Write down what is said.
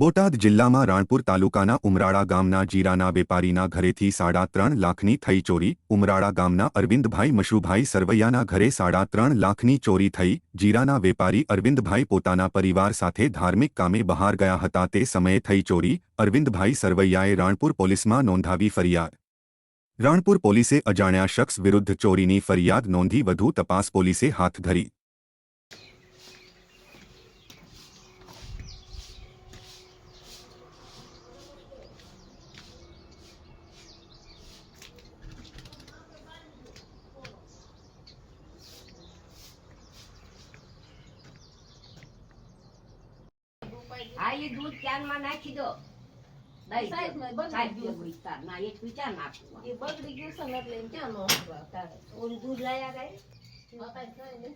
બોટાદ જિલ્લામાં રાણપુર તાલુકાના ઉમરાળા ગામના જીરાના વેપારીના ઘરેથી સાડા ત્રણ લાખની થઈ ચોરી. ઉમરાળા ગામના અરવિંદભાઈ મશુભાઈ સરવૈયાના ઘરે સાડા ત્રણ લાખની ચોરી થઈ. જીરાના વેપારી અરવિંદભાઈ પોતાના પરિવાર સાથે ધાર્મિક કામે બહાર ગયા હતા. તે સમયે થઈ ચોરી. અરવિંદભાઈ સરવૈયાએ રાણપુર પોલીસમાં નોંધાવી ફરિયાદ. રાણપુર પોલીસે અજાણ્યા શખ્સ વિરુદ્ધ ચોરીની ફરિયાદ નોંધી વધુ તપાસ પોલીસે હાથ ધરી. હા એ દૂધ ક્યારમાં નાખી દો દઈ સાઈડમાં દો. બગડી સાઈડ ગયું. દો વિસ્તાર. ના એ ક્યાં નાખવું એ બગડી ગયું છે ને એટલે એને ક્યાં નો હલવા તારે? ઓલું દૂધ લાયા ગઈ મકાઈ કાંઈ